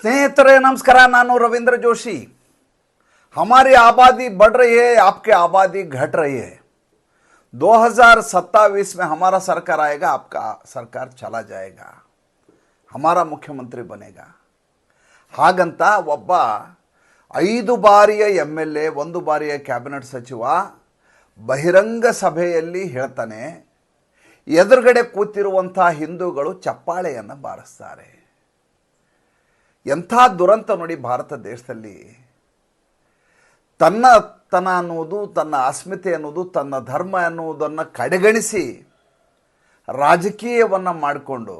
ಸ್ನೇಹಿತರೆ ನಮಸ್ಕಾರ ನಾನು ರವೀಂದ್ರ जोशी हमारी आबादी बढ़ रही है आपकी आबादी घट रही है 2027 में हमारा सरकार आएगा आपका सरकार चला जाएगा हमारा ಮುಖ್ಯಮಂತ್ರಿ ಬನೇಗಾ ಹಾಗಂತ ಒಬ್ಬ ಐದು ಬಾರಿಯ ಎಮ್ ಎಲ್ ಎ ಒಂದು ಬಾರಿಯ ಕ್ಯಾಬಿನೆಟ್ ಸಚಿವ ಬಹಿರಂಗ ಸಭೆಯಲ್ಲಿ ಹೇಳ್ತಾನೆ ಎದುರುಗಡೆ ಕೂತಿರುವಂಥ ಹಿಂದೂಗಳು ಚಪ್ಪಾಳೆಯನ್ನು ಬಾರಿಸ್ತಾರೆ ಎಂಥ ದುರಂತ ನೋಡಿ ಭಾರತ ದೇಶದಲ್ಲಿ ತನ್ನ ತನ ಅನ್ನುವುದು, ತನ್ನ ಅಸ್ಮಿತೆ ಅನ್ನೋದು ತನ್ನ ಧರ್ಮ ಅನ್ನುವುದನ್ನು ಕಡೆಗಣಿಸಿ ರಾಜಕೀಯವನ್ನು ಮಾಡಿಕೊಂಡು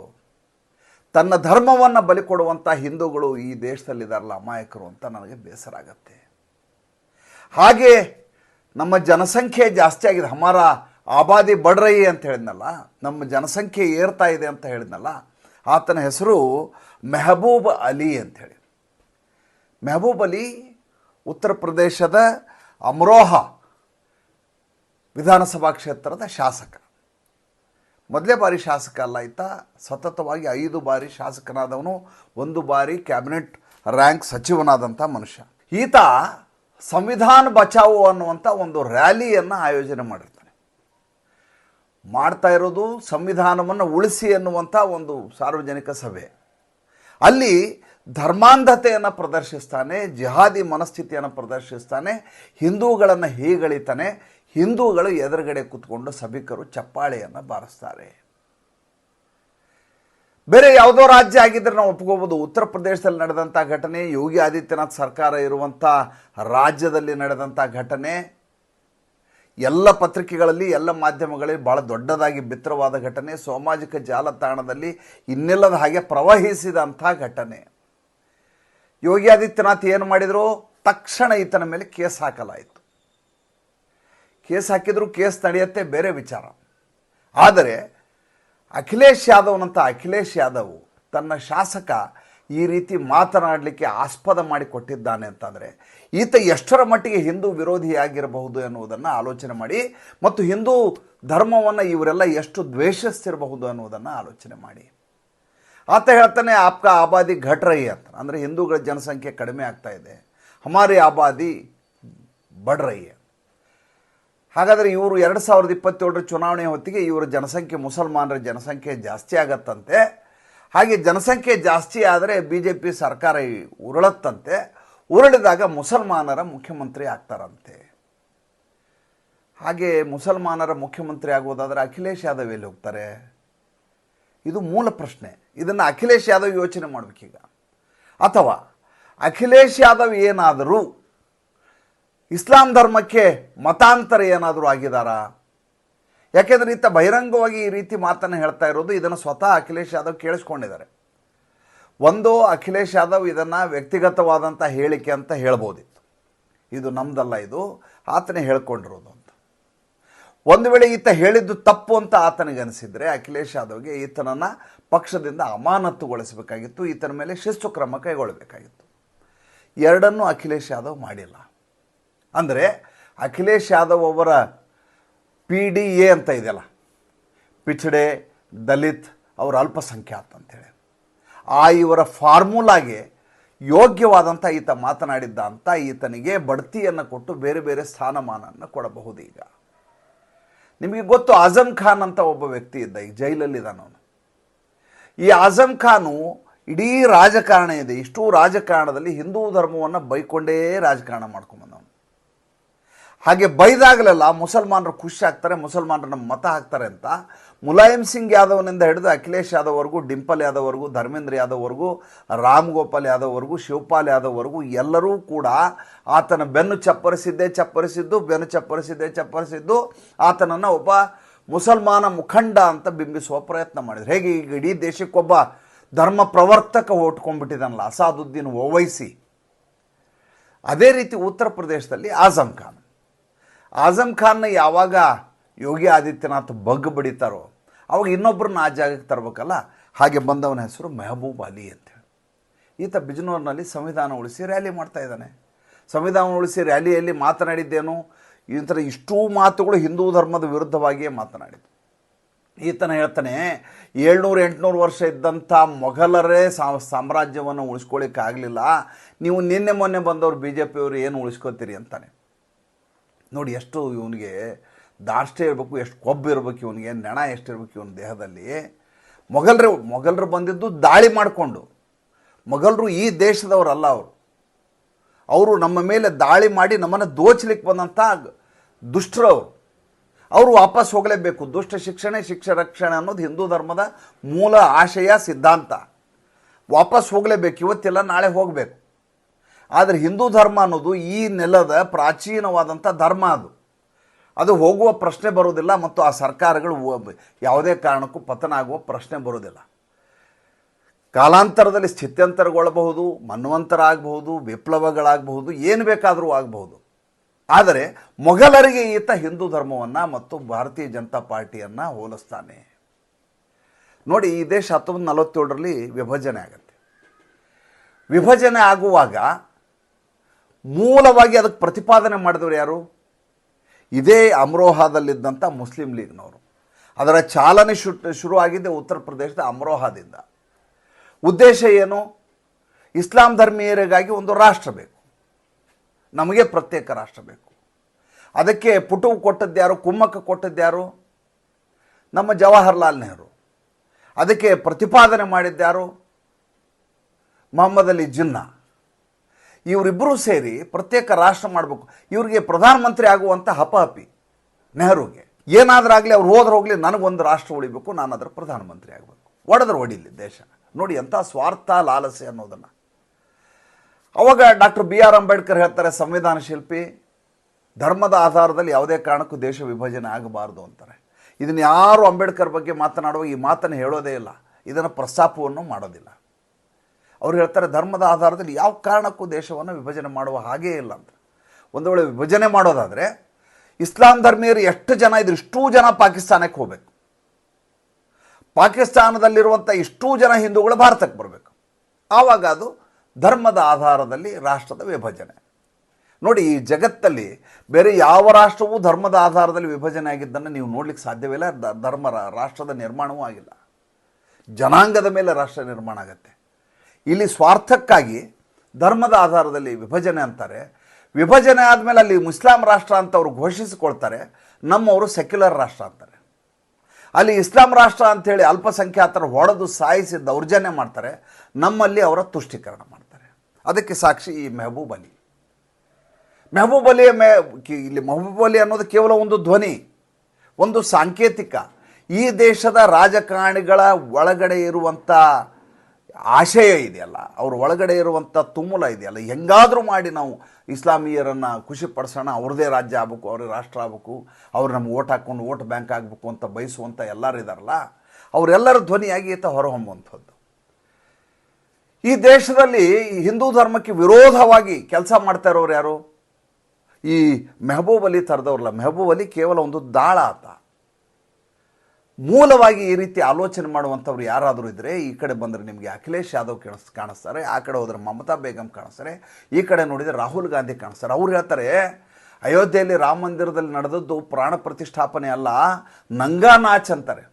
ತನ್ನ ಧರ್ಮವನ್ನು ಬಲಿ ಕೊಡುವಂಥ ಹಿಂದೂಗಳು ಈ ದೇಶದಲ್ಲಿದ್ದಾರಲ್ಲ ಅಮಾಯಕರು ಅಂತ ನನಗೆ ಬೇಸರ ಆಗತ್ತೆ. ಹಾಗೆ ನಮ್ಮ ಜನಸಂಖ್ಯೆ ಜಾಸ್ತಿ ಆಗಿದೆ. ಹಮಾರ ಆಬಾದಿ ಬಡ್ರಯಿ ಅಂತ ಹೇಳಿದ್ನಲ್ಲ, ನಮ್ಮ ಜನಸಂಖ್ಯೆ ಏರ್ತಾ ಇದೆ ಅಂತ ಹೇಳಿದ್ನಲ್ಲ ಆತನ ಹೆಸರು ಮೆಹಬೂಬ್ ಅಲಿ ಅಂಥೇಳಿ ಮೆಹಬೂಬ್ ಅಲಿ ಉತ್ತರ ಪ್ರದೇಶದ ಅಮ್ರೋಹ ವಿಧಾನಸಭಾ ಕ್ಷೇತ್ರದ ಶಾಸಕ. ಮೊದಲೇ ಬಾರಿ ಶಾಸಕ ಅಲ್ಲ ಈತ. ಸತತವಾಗಿ ಐದು ಬಾರಿ ಶಾಸಕನಾದವನು, ಒಂದು ಬಾರಿ ಕ್ಯಾಬಿನೆಟ್ ರ್ಯಾಂಕ್ ಸಚಿವನಾದಂಥ ಮನುಷ್ಯ. ಈತ ಸಂವಿಧಾನ ಬಚಾವೋ ಅನ್ನುವಂಥ ಒಂದು ರ್ಯಾಲಿಯನ್ನು ಆಯೋಜನೆ ಮಾಡಿರ್ತಾನೆ. ಮಾಡ್ತಾ ಇರೋದು ಸಂವಿಧಾನವನ್ನು ಉಳಿಸಿ ಎನ್ನುವಂಥ ಒಂದು ಸಾರ್ವಜನಿಕ ಸಭೆ. ಅಲ್ಲಿ ಧರ್ಮಾಂಧತೆಯನ್ನು ಪ್ರದರ್ಶಿಸ್ತಾನೆ, ಜಿಹಾದಿ ಮನಸ್ಥಿತಿಯನ್ನು ಪ್ರದರ್ಶಿಸ್ತಾನೆ, ಹಿಂದೂಗಳನ್ನು ಹೀಗಳಿತಾನೆ, ಹಿಂದೂಗಳು ಎದುರುಗಡೆ ಕೂತ್ಕೊಂಡು ಸಭಿಕರು ಚಪ್ಪಾಳೆಯನ್ನು ಬಾರಿಸ್ತಾರೆ. ಬೇರೆ ಯಾವುದೋ ರಾಜ್ಯ ಆಗಿದ್ದರೆ ನಾವು ಒಪ್ಕೋಬೋದು. ಉತ್ತರ ಪ್ರದೇಶದಲ್ಲಿ ನಡೆದಂಥ ಘಟನೆ, ಯೋಗಿ ಆದಿತ್ಯನಾಥ್ ಸರ್ಕಾರ ಇರುವಂಥ ರಾಜ್ಯದಲ್ಲಿ ನಡೆದಂಥ ಘಟನೆ ಎಲ್ಲ ಪತ್ರಿಕೆಗಳಲ್ಲಿ, ಎಲ್ಲ ಮಾಧ್ಯಮಗಳಲ್ಲಿ ಭಾಳ ದೊಡ್ಡದಾಗಿ ಬಿತ್ತರವಾದ ಘಟನೆ, ಸಾಮಾಜಿಕ ಜಾಲತಾಣದಲ್ಲಿ ಇನ್ನಿಲ್ಲದ ಹಾಗೆ ಪ್ರವಹಿಸಿದಂಥ ಘಟನೆ. ಯೋಗಿ ಆದಿತ್ಯನಾಥ್ ಏನು ಮಾಡಿದರು? ತಕ್ಷಣ ಈತನ ಮೇಲೆ ಕೇಸ್ ಹಾಕಲಾಯಿತು. ಕೇಸ್ ಹಾಕಿದ್ರು ಕೇಸ್ ನಡೆಯುತ್ತೆ, ಬೇರೆ ವಿಚಾರ. ಆದರೆ ಅಖಿಲೇಶ್ ಯಾದವ್ನಂಥ ಅಖಿಲೇಶ್ ಯಾದವ್ ತನ್ನ ಶಾಸಕ ಈ ರೀತಿ ಮಾತನಾಡಲಿಕ್ಕೆ ಆಸ್ಪದ ಮಾಡಿ ಕೊಟ್ಟಿದ್ದಾನೆ ಅಂತಂದರೆ, ಈತ ಎಷ್ಟರ ಮಟ್ಟಿಗೆ ಹಿಂದೂ ವಿರೋಧಿಯಾಗಿರಬಹುದು ಎನ್ನುವುದನ್ನು ಆಲೋಚನೆ ಮಾಡಿ ಮತ್ತು ಹಿಂದೂ ಧರ್ಮವನ್ನು ಇವರೆಲ್ಲ ಎಷ್ಟು ದ್ವೇಷಿಸ್ತಿರಬಹುದು ಅನ್ನುವುದನ್ನು ಆಲೋಚನೆ ಮಾಡಿ. ಆತ ಹೇಳ್ತಾನೆ, ಆಪ್ಕ ಆಬಾದಿ ಘಟ್ ರಹಿ ಅಂತ. ಅಂದರೆ ಹಿಂದೂಗಳ ಜನಸಂಖ್ಯೆ ಕಡಿಮೆ ಆಗ್ತಾ ಇದೆ. ಹಮಾರಿ ಆಬಾದಿ ಬಡ್ ರಹಿ है. ಹಾಗಾದರೆ ಇವರು ಎರಡು ಸಾವಿರದ ಇಪ್ಪತ್ತೇಳರ ಚುನಾವಣೆ ಹೊತ್ತಿಗೆ ಇವರ ಜನಸಂಖ್ಯೆ, ಮುಸಲ್ಮಾನರ ಜನಸಂಖ್ಯೆ ಜಾಸ್ತಿ ಆಗತ್ತಂತೆ. ಹಾಗೆ ಜನಸಂಖ್ಯೆ ಜಾಸ್ತಿ ಆದರೆ ಬಿ ಜೆ ಪಿ ಸರ್ಕಾರ ಉರುಳತ್ತಂತೆ. ಉರುಳಿದಾಗ ಮುಸಲ್ಮಾನರ ಮುಖ್ಯಮಂತ್ರಿ ಆಗ್ತಾರಂತೆ. ಹಾಗೆ ಮುಸಲ್ಮಾನರ ಮುಖ್ಯಮಂತ್ರಿ ಆಗುವುದಾದರೆ ಅಖಿಲೇಶ್ ಯಾದವ್ ಎಲ್ಲಿ ಹೋಗ್ತಾರೆ? ಇದು ಮೂಲ ಪ್ರಶ್ನೆ. ಇದನ್ನು ಅಖಿಲೇಶ್ ಯಾದವ್ ಯೋಚನೆ ಮಾಡಬೇಕೀಗ. ಅಥವಾ ಅಖಿಲೇಶ್ ಯಾದವ್ ಏನಾದರೂ ಇಸ್ಲಾಂ ಧರ್ಮಕ್ಕೆ ಮತಾಂತರ ಏನಾದರೂ ಆಗಿದಾರಾ? ಯಾಕೆಂದರೆ ಈತ ಬಹಿರಂಗವಾಗಿ ಈ ರೀತಿ ಮಾತನ್ನು ಹೇಳ್ತಾ ಇರೋದು, ಇದನ್ನು ಸ್ವತಃ ಅಖಿಲೇಶ್ ಯಾದವ್ ಕೇಳಿಸ್ಕೊಂಡಿದ್ದಾರೆ. ಒಂದು ಅಖಿಲೇಶ್ ಯಾದವ್ ಇದನ್ನು ವ್ಯಕ್ತಿಗತವಾದಂಥ ಹೇಳಿಕೆ ಅಂತ ಹೇಳ್ಬೋದಿತ್ತು. ಇದು ನಮ್ದಲ್ಲ ಇದು, ಆತನೇ ಹೇಳ್ಕೊಂಡಿರೋದು ಅಂತ. ಒಂದು ವೇಳೆ ಈತ ಹೇಳಿದ್ದು ತಪ್ಪು ಅಂತ ಆತನಿಗೆ ಅನಿಸಿದರೆ ಅಖಿಲೇಶ್ ಯಾದವ್ಗೆ ಈತನನ್ನು ಪಕ್ಷದಿಂದ ಅಮಾನತುಗೊಳಿಸಬೇಕಾಗಿತ್ತು, ಈತನ ಮೇಲೆ ಶಿಸ್ತು ಕ್ರಮ ಕೈಗೊಳ್ಳಬೇಕಾಗಿತ್ತು. ಎರಡನ್ನೂ ಅಖಿಲೇಶ್ ಯಾದವ್ ಮಾಡಿಲ್ಲ. ಅಂದರೆ ಅಖಿಲೇಶ್ ಯಾದವ್ ಅವರ ಪಿ ಡಿ ಎ ಅಂತ ಇದೆಯಲ್ಲ, ಪಿಚಡೆ, ದಲಿತ್, ಅವರ ಅಲ್ಪಸಂಖ್ಯಾತ ಅಂತೇಳಿ ಆ ಇವರ ಫಾರ್ಮುಲಾಗೆ ಯೋಗ್ಯವಾದಂಥ ಈತ ಮಾತನಾಡಿದ್ದ ಅಂತ ಈತನಿಗೆ ಬಡ್ತಿಯನ್ನು ಕೊಟ್ಟು ಬೇರೆ ಬೇರೆ ಸ್ಥಾನಮಾನವನ್ನು ಕೊಡಬಹುದು ಈಗ ನಿಮಗೆ ಗೊತ್ತು ಆಜಮ್ ಖಾನ್ ಅಂತ ಒಬ್ಬ ವ್ಯಕ್ತಿ ಇದ್ದ ಈಗ ಜೈಲಲ್ಲಿದ್ದಾನು ಈ ಆಜಮ್ ಖಾನು ಇಡೀ ರಾಜಕಾರಣ ಇದೆ. ಇಷ್ಟೂ ರಾಜಕಾರಣದಲ್ಲಿ ಹಿಂದೂ ಧರ್ಮವನ್ನು ಬೈಕೊಂಡೇ ರಾಜಕಾರಣ ಮಾಡ್ಕೊಂಬಂದವನು ಹಾಗೆ ಬೈದಾಗಲೆಲ್ಲ ಮುಸಲ್ಮಾನರು ಖುಷಿ ಆಗ್ತಾರೆ ಮುಸಲ್ಮಾನರನ್ನ ಮತ ಹಾಕ್ತಾರೆ ಅಂತ. ಮುಲಾಯಂ ಸಿಂಗ್ ಯಾದವ್ನಿಂದ ಹಿಡಿದು ಅಖಿಲೇಶ್ ಯಾದವ್ವರೆಗೂ, ಡಿಂಪಲ್ ಯಾದವ್ವರೆಗೂ, ಧರ್ಮೇಂದ್ರ ಯಾದವ್ವರೆಗೂ, ರಾಮ್ ಗೋಪಾಲ್ ಯಾದವ್ವರೆಗೂ, ಶಿವಪಾಲ್ ಯಾದವ್ವರೆಗೂ ಎಲ್ಲರೂ ಕೂಡ ಆತನ ಬೆನ್ನು ಚಪ್ಪರಿಸಿದ್ದೇ ಚಪ್ಪರಿಸಿದ್ದು, ಬೆನ್ನು ಚಪ್ಪರಿಸಿದ್ದೇ ಚಪ್ಪರಿಸಿದ್ದು ಆತನನ್ನು ಒಬ್ಬ ಮುಸಲ್ಮಾನ ಮುಖಂಡ ಅಂತ ಬಿಂಬಿಸುವ ಪ್ರಯತ್ನ ಮಾಡಿದ್ರು. ಹೇಗೆ ಈಗ ಇಡೀ ದೇಶಕ್ಕೊಬ್ಬ ಧರ್ಮ ಪ್ರವರ್ತಕ ಓಟ್ಕೊಂಡ್ಬಿಟ್ಟಿದ್ದಾನಲ್ಲ ಅಸಾದುದ್ದೀನ್ ಓವೈಸಿ. ಅದೇ ರೀತಿ ಉತ್ತರ ಪ್ರದೇಶದಲ್ಲಿ ಆಜಮ್ ಖಾನ್. ಆಜಮ್ ಖಾನ್ನ ಯಾವಾಗ ಯೋಗಿ ಆದಿತ್ಯನಾಥ್ ಬಗ್ ಬಡಿತಾರೋ, ಅವಾಗ ಇನ್ನೊಬ್ಬರನ್ನ ಆ ಜಾಗಕ್ಕೆ ತರಬೇಕಲ್ಲ? ಹಾಗೆ ಬಂದವನ ಹೆಸರು ಮೆಹಬೂಬ್ ಅಲಿ ಅಂತೇಳಿ ಈತ ಬಿಜನೂರಿನಲ್ಲಿ ಸಂವಿಧಾನ ಉಳಿಸಿ ರ್ಯಾಲಿ ಮಾಡ್ತಾ ಇದ್ದಾನೆ. ಸಂವಿಧಾನ ಉಳಿಸಿ ರ್ಯಾಲಿಯಲ್ಲಿ ಮಾತನಾಡಿದ್ದೇನು? ಈ ಥರ ಇಷ್ಟೂ ಮಾತುಗಳು ಹಿಂದೂ ಧರ್ಮದ ವಿರುದ್ಧವಾಗಿಯೇ ಮಾತನಾಡಿದ್ದು. ಈತನ ಹೇಳ್ತಾನೆ, ಏಳ್ನೂರು ಎಂಟುನೂರು ವರ್ಷ ಇದ್ದಂಥ ಮೊಘಲರೇ ಸಾಮ್ರಾಜ್ಯವನ್ನು ಉಳಿಸ್ಕೊಳ್ಳಿಕ್ಕಾಗಲಿಲ್ಲ ನೀವು ನಿನ್ನೆ ಮೊನ್ನೆ ಬಂದವರು ಬಿ ಜೆ ಪಿಯವರು ಏನು ಉಳಿಸ್ಕೋತೀರಿ ಅಂತಾನೆ. ನೋಡಿ ಎಷ್ಟು ಇವನಿಗೆ ದಾರ್ಷ್ಟ್ಯ ಇರಬೇಕು, ಎಷ್ಟು ಕೊಬ್ಬು ಇರಬೇಕು ಇವನಿಗೆ, ನೆಣ ಎಷ್ಟಿರ್ಬೇಕು ಇವನ ದೇಹದಲ್ಲಿ. ಮೊಘಲರು ಮೊಘಲರು ಬಂದಿದ್ದು ದಾಳಿ ಮಾಡಿಕೊಂಡು. ಮೊಘಲರು ಈ ದೇಶದವರಲ್ಲ ಅವರು. ಅವರು ನಮ್ಮ ಮೇಲೆ ದಾಳಿ ಮಾಡಿ ನಮ್ಮನ್ನು ದೋಚಲಿಕ್ಕೆ ಬಂದಂಥ ದುಷ್ಟರು ಅವರು. ಅವರು ವಾಪಸ್ ಹೋಗಲೇಬೇಕು. ದುಷ್ಟ ಶಿಕ್ಷಣ, ಶಿಕ್ಷ ರಕ್ಷಣೆ ಅನ್ನೋದು ಹಿಂದೂ ಧರ್ಮದ ಮೂಲ ಆಶಯ, ಸಿದ್ಧಾಂತ. ವಾಪಸ್ ಹೋಗಲೇಬೇಕು. ಇವತ್ತಿಲ್ಲ, ನಾಳೆ ಹೋಗಬೇಕು. ಆದರೆ ಹಿಂದೂ ಧರ್ಮ ಅನ್ನೋದು ಈ ನೆಲದ ಪ್ರಾಚೀನವಾದಂಥ ಧರ್ಮ ಅದು. ಅದು ಹೋಗುವ ಪ್ರಶ್ನೆ ಬರೋದಿಲ್ಲ ಮತ್ತು ಆ ಸರ್ಕಾರಗಳು ಯಾವುದೇ ಕಾರಣಕ್ಕೂ ಪತನ ಆಗುವ ಪ್ರಶ್ನೆ ಬರೋದಿಲ್ಲ ಕಾಲಾಂತರದಲ್ಲಿ ಸ್ಥಿತ್ಯಂತರಗೊಳ್ಳಬಹುದು ಮನ್ವಂತರ ಆಗಬಹುದು ವಿಪ್ಲವಗಳಾಗಬಹುದು, ಏನು ಬೇಕಾದರೂ ಆಗಬಹುದು. ಆದರೆ ಮೊಘಲರಿಗೆ ಈತ ಹಿಂದೂ ಧರ್ಮವನ್ನು ಮತ್ತು ಭಾರತೀಯ ಜನತಾ ಪಾರ್ಟಿಯನ್ನು ಹೋಲಿಸ್ತಾನೆ. ನೋಡಿ, ಈ ದೇಶ ಹತ್ತೊಂಬತ್ತು ನಲವತ್ತೇಳರಲ್ಲಿ ವಿಭಜನೆ ಆಗುತ್ತೆ. ವಿಭಜನೆ ಆಗುವಾಗ ಮೂಲವಾಗಿ ಅದಕ್ಕೆ ಪ್ರತಿಪಾದನೆ ಮಾಡಿದವರು ಯಾರು? ಇದೇ ಅಮ್ರೋಹಾದಲ್ಲಿದ್ದಂಥ ಮುಸ್ಲಿಂ ಲೀಗ್ನವರು. ಅದರ ಚಾಲನೆ ಶು ಶುರುವಾಗಿದ್ದೆ ಉತ್ತರ ಪ್ರದೇಶದ ಅಮ್ರೋಹಾದಿಂದ. ಉದ್ದೇಶ ಏನು? ಇಸ್ಲಾಂ ಧರ್ಮೀಯರಿಗಾಗಿ ಒಂದು ರಾಷ್ಟ್ರ ಬೇಕು. ನಮಗೆ ಪ್ರತ್ಯೇಕ ರಾಷ್ಟ್ರ ಬೇಕು. ಅದಕ್ಕೆ ಪುಟುವು ಕೊಟ್ಟದ್ದ್ಯಾರು ಕುಮ್ಮಕ್ಕ ಕೊಟ್ಟದ್ದ್ಯಾರು ನಮ್ಮ ಜವಾಹರ್ಲಾಲ್ ನೆಹರು. ಅದಕ್ಕೆ ಪ್ರತಿಪಾದನೆ ಮಾಡಿದ್ದ್ಯಾರು ಮೊಹಮ್ಮದ್ ಅಲಿ ಜಿನ್ನಾ. ಇವರಿಬ್ಬರೂ ಸೇರಿ ಪ್ರತ್ಯೇಕ ರಾಷ್ಟ್ರ ಮಾಡಬೇಕು. ಇವರಿಗೆ ಪ್ರಧಾನಮಂತ್ರಿ ಆಗುವಂಥ ಹಪಹಪಿ ನೆಹರುಗೆ. ಏನಾದ್ರಾಗಲಿ ಅವ್ರು ಹೋದ್ರೆ ಹೋಗಲಿ ನನಗೊಂದು ರಾಷ್ಟ್ರ ಉಳಿಬೇಕು ನಾನು ಅದರ ಪ್ರಧಾನಮಂತ್ರಿ ಆಗಬೇಕು. ಒಡೆದ್ರೆ ಹೊಡಿಲಿ ದೇಶ. ನೋಡಿ ಎಂಥ ಸ್ವಾರ್ಥ ಲಾಲಸೆ ಅನ್ನೋದನ್ನು. ಅವಾಗ ಡಾಕ್ಟರ್ ಬಿ ಆರ್ ಅಂಬೇಡ್ಕರ್ ಹೇಳ್ತಾರೆ, ಸಂವಿಧಾನ ಶಿಲ್ಪಿ, ಧರ್ಮದ ಆಧಾರದಲ್ಲಿ ಯಾವುದೇ ಕಾರಣಕ್ಕೂ ದೇಶ ವಿಭಜನೆ ಆಗಬಾರ್ದು ಅಂತಾರೆ. ಇದನ್ನು ಯಾರು ಅಂಬೇಡ್ಕರ್ ಬಗ್ಗೆ ಮಾತನಾಡುವ ಈ ಮಾತನ್ನು ಹೇಳೋದೇ ಇಲ್ಲ. ಇದನ್ನು ಪ್ರಸ್ತಾಪವನ್ನು ಮಾಡೋದಿಲ್ಲ. ಅವ್ರು ಹೇಳ್ತಾರೆ, ಧರ್ಮದ ಆಧಾರದಲ್ಲಿ ಯಾವ ಕಾರಣಕ್ಕೂ ದೇಶವನ್ನು ವಿಭಜನೆ ಮಾಡುವ ಹಾಗೇ ಇಲ್ಲ ಅಂತ. ಒಂದು ವೇಳೆ ವಿಭಜನೆ ಮಾಡೋದಾದರೆ, ಇಸ್ಲಾಂ ಧರ್ಮೀಯರು ಎಷ್ಟು ಜನ ಇದ್ರು ಇಷ್ಟೂ ಜನ ಪಾಕಿಸ್ತಾನಕ್ಕೆ ಹೋಗಬೇಕು. ಪಾಕಿಸ್ತಾನದಲ್ಲಿರುವಂಥ ಇಷ್ಟೂ ಜನ ಹಿಂದೂಗಳು ಭಾರತಕ್ಕೆ ಬರಬೇಕು. ಆವಾಗ ಅದು ಧರ್ಮದ ಆಧಾರದಲ್ಲಿ ರಾಷ್ಟ್ರದ ವಿಭಜನೆ. ನೋಡಿ, ಈ ಜಗತ್ತಲ್ಲಿ ಬೇರೆ ಯಾವ ರಾಷ್ಟ್ರವೂ ಧರ್ಮದ ಆಧಾರದಲ್ಲಿ ವಿಭಜನೆ ಆಗಿದ್ದನ್ನು ನೀವು ನೋಡ್ಲಿಕ್ಕೆ ಸಾಧ್ಯವಿಲ್ಲ. ಧರ್ಮ ರಾಷ್ಟ್ರದ ನಿರ್ಮಾಣವೂ ಆಗಿಲ್ಲ. ಜನಾಂಗದ ಮೇಲೆ ರಾಷ್ಟ್ರ ನಿರ್ಮಾಣ ಆಗುತ್ತೆ. ಇಲ್ಲಿ ಸ್ವಾರ್ಥಕ್ಕಾಗಿ ಧರ್ಮದ ಆಧಾರದಲ್ಲಿ ವಿಭಜನೆ ಅಂತಾರೆ. ವಿಭಜನೆ ಆದಮೇಲೆ ಅಲ್ಲಿ ಮುಸ್ಲಾಂ ರಾಷ್ಟ್ರ ಅಂತ ಅವರು ಘೋಷಿಸಿಕೊಳ್ತಾರೆ. ನಮ್ಮವರು ಸೆಕ್ಯುಲರ್ ರಾಷ್ಟ್ರ ಅಂತಾರೆ. ಅಲ್ಲಿ ಇಸ್ಲಾಂ ರಾಷ್ಟ್ರ ಅಂಥೇಳಿ ಅಲ್ಪಸಂಖ್ಯಾತರ ಹೊಡೆದು ಸಾಯಿಸಿ ದೌರ್ಜನ್ಯ ಮಾಡ್ತಾರೆ. ನಮ್ಮಲ್ಲಿ ಅವರ ತುಷ್ಟೀಕರಣ ಮಾಡ್ತಾರೆ. ಅದಕ್ಕೆ ಸಾಕ್ಷಿ ಈ ಮೆಹಬೂಬ್ ಅಲಿ. ಮೆಹಬೂಬ್ ಅಲಿಯ ಮೇ ಇಲ್ಲಿ ಮೆಹಬೂಬ್ ಅಲಿ ಅನ್ನೋದು ಕೇವಲ ಒಂದು ಧ್ವನಿ, ಒಂದು ಸಾಂಕೇತಿಕ. ಈ ದೇಶದ ರಾಜಕಾರಣಿಗಳ ಒಳಗಡೆ ಇರುವಂಥ ಆಶಯ ಇದೆಯಲ್ಲ, ಅವ್ರ ಒಳಗಡೆ ಇರುವಂಥ ತುಮುಲ ಇದೆಯಲ್ಲ, ಹೆಂಗಾದರೂ ಮಾಡಿ ನಾವು ಇಸ್ಲಾಮಿಯರನ್ನು ಖುಷಿ ಪಡಿಸೋಣ ಅವ್ರದ್ದೇ ರಾಜ್ಯ ಆಗಬೇಕು ಅವ್ರ ರಾಷ್ಟ್ರ ಆಗಬೇಕು, ಅವ್ರು ನಮ್ಗೆ ಓಟ್ ಹಾಕ್ಕೊಂಡು ಓಟ್ ಬ್ಯಾಂಕ್ ಆಗಬೇಕು ಅಂತ ಬಯಸುವಂಥ ಎಲ್ಲರೂ ಇದ್ದಾರಲ್ಲ ಅವರೆಲ್ಲರ ಧ್ವನಿಯಾಗಿ ಈತ ಹೊರಹೊಮ್ಮುವಂಥದ್ದು. ಈ ದೇಶದಲ್ಲಿ ಹಿಂದೂ ಧರ್ಮಕ್ಕೆ ವಿರೋಧವಾಗಿ ಕೆಲಸ ಮಾಡ್ತಾ ಇರೋರು ಯಾರು? ಈ ಮೆಹಬೂಬ್ ಅಲಿ ಥರದವ್ರಲ್ಲ, ಮೆಹಬೂಬ್ ಅಲಿ ಕೇವಲ ಒಂದು ದಾಳ ಆತ. ಮೂಲವಾಗಿ ಈ ರೀತಿ ಆಲೋಚನೆ ಮಾಡುವಂಥವ್ರು ಯಾರಾದರೂ ಇದ್ದರೆ ಈ ಕಡೆ ಬಂದರೆ ನಿಮಗೆ ಅಖಿಲೇಶ್ ಯಾದವ್ ಕಾಣಿಸ್ ಕಾಣಿಸ್ತಾರೆ, ಆ ಕಡೆ ಹೋದರೆ ಮಮತಾ ಬೇಗಂ ಕಾಣಿಸ್ತಾರೆ, ಈ ಕಡೆ ನೋಡಿದರೆ ರಾಹುಲ್ ಗಾಂಧಿ ಕಾಣಿಸ್ತಾರೆ. ಅವ್ರು ಹೇಳ್ತಾರೆ, ಅಯೋಧ್ಯೆಯಲ್ಲಿ ರಾಮ ಮಂದಿರದಲ್ಲಿ ನಡೆದದ್ದು ಪ್ರಾಣ ಪ್ರತಿಷ್ಠಾಪನೆ ಅಲ್ಲ, ನಂಗಾ ನಾಚ್ ಅಂತಾರೆ.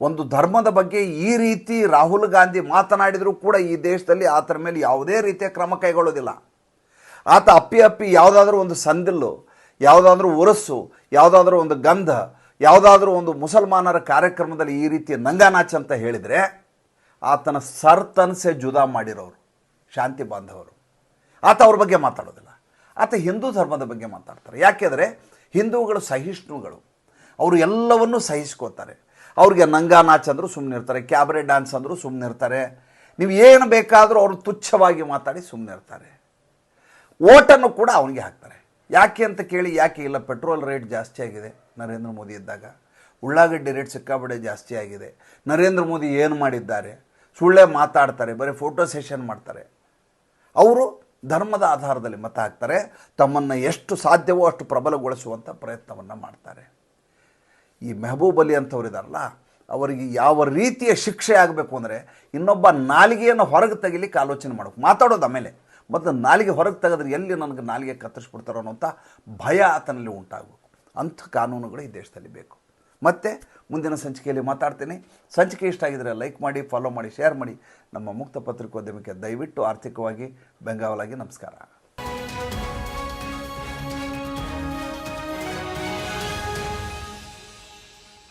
ಒಂದು ಧರ್ಮದ ಬಗ್ಗೆ ಈ ರೀತಿ ರಾಹುಲ್ ಗಾಂಧಿ ಮಾತನಾಡಿದರೂ ಕೂಡ ಈ ದೇಶದಲ್ಲಿ ಆತರ ಮೇಲೆ ಯಾವುದೇ ರೀತಿಯ ಕ್ರಮ ಕೈಗೊಳ್ಳೋದಿಲ್ಲ. ಆತ ಅಪ್ಪಿ ಅಪ್ಪಿ ಯಾವುದಾದ್ರೂ ಒಂದು ಸಂದಿಲ್ಲು, ಯಾವುದಾದ್ರೂ ಉರಸ್ಸು ಯಾವುದಾದ್ರೂ ಒಂದು ಗಂಧ ಯಾವುದಾದ್ರೂ ಒಂದು ಮುಸಲ್ಮಾನರ ಕಾರ್ಯಕ್ರಮದಲ್ಲಿ ಈ ರೀತಿ ನಂಗಾನಾಚ್ ಅಂತ ಹೇಳಿದರೆ ಆತನ ಸರ್ತನ್ಸೆ ಜುದಾ ಮಾಡಿರೋರು, ಶಾಂತಿ ಬಾಂಧವರು. ಆತ ಅವ್ರ ಬಗ್ಗೆ ಮಾತಾಡೋದಿಲ್ಲ. ಆತ ಹಿಂದೂ ಧರ್ಮದ ಬಗ್ಗೆ ಮಾತಾಡ್ತಾರೆ. ಯಾಕೆಂದರೆ ಹಿಂದೂಗಳು ಸಹಿಷ್ಣುಗಳು. ಅವರು ಎಲ್ಲವನ್ನೂ ಸಹಿಸ್ಕೋತಾರೆ. ಅವ್ರಿಗೆ ನಂಗಾ ನಾಚ್ ಅಂದರೂ ಸುಮ್ಮನೆ ಇರ್ತಾರೆ ಕ್ಯಾಬ್ರೆ ಡ್ಯಾನ್ಸ್ ಅಂದರೂ ಸುಮ್ಮನೆ ಇರ್ತಾರೆ ನೀವು ಏನು ಬೇಕಾದರೂ ಅವರು ತುಚ್ಛವಾಗಿ ಮಾತಾಡಿ ಸುಮ್ಮನೆ ಇರ್ತಾರೆ ಓಟನ್ನು ಕೂಡ ಅವನಿಗೆ ಹಾಕ್ತಾರೆ. ಯಾಕೆ ಅಂತ ಕೇಳಿ, ಯಾಕೆ ಇಲ್ಲ, ಪೆಟ್ರೋಲ್ ರೇಟ್ ಜಾಸ್ತಿ ಆಗಿದೆ. ನರೇಂದ್ರ ಮೋದಿ ಇದ್ದಾಗ. ಉಳ್ಳಾಗಡ್ಡಿ ರೇಟ್ ಸಿಕ್ಕಾಪಟ್ಟೆ ಜಾಸ್ತಿ ಆಗಿದೆ. ನರೇಂದ್ರ ಮೋದಿ ಏನು ಮಾಡಿದ್ದಾರೆ? ಸುಳ್ಳೇ ಮಾತಾಡ್ತಾರೆ, ಬರೀ ಫೋಟೋ ಸೆಷನ್ ಮಾಡ್ತಾರೆ. ಅವರು ಧರ್ಮದ ಆಧಾರದಲ್ಲಿ ಮತ ಹಾಕ್ತಾರೆ, ತಮ್ಮನ್ನು ಎಷ್ಟು ಸಾಧ್ಯವೋ ಅಷ್ಟು ಪ್ರಬಲಗೊಳಿಸುವಂಥ ಪ್ರಯತ್ನವನ್ನು ಮಾಡ್ತಾರೆ. ಈ ಮೆಹಬೂಬ್ ಅಲಿ ಇದಾರಲ್ಲ, ಅವರಿಗೆ ಯಾವ ರೀತಿಯ ಶಿಕ್ಷೆ ಆಗಬೇಕು ಅಂದರೆ ಇನ್ನೊಬ್ಬ ನಾಲಿಗೆಯನ್ನು ಹೊರಗೆ ತೆಗಿಲಿಕ್ಕೆ ಆಲೋಚನೆ ಮಾಡಬೇಕು. ಮಾತಾಡೋದು ಆಮೇಲೆ. ಮತ್ತು ನಾಲಿಗೆ ಹೊರಗೆ ತೆಗೆದ್ರೆ ಎಲ್ಲಿ ನನಗೆ ನಾಲಿಗೆ ಕತ್ತರಿಸ್ಬಿಡ್ತಾರೋ ಅನ್ನೋಂಥ ಭಯ ಆತನಲ್ಲಿ ಉಂಟಾಗಬೇಕು. ಅಂಥ ಕಾನೂನುಗಳು ಈ ದೇಶದಲ್ಲಿ ಬೇಕು. ಮತ್ತೆ ಮುಂದಿನ ಸಂಚಿಕೆಯಲ್ಲಿ ಮಾತಾಡ್ತೀನಿ. ಸಂಚಿಕೆ ಇಷ್ಟ ಆಗಿದ್ರೆ ಲೈಕ್ ಮಾಡಿ ಫಾಲೋ ಮಾಡಿ ಶೇರ್ ಮಾಡಿ. ನಮ್ಮ ಮುಕ್ತ ಪತ್ರಿಕೋದ್ಯಮಕ್ಕೆ ದಯವಿಟ್ಟು ಆರ್ಥಿಕವಾಗಿ ಬೆಂಗಾವಲಾಗಿ ನಮಸ್ಕಾರ.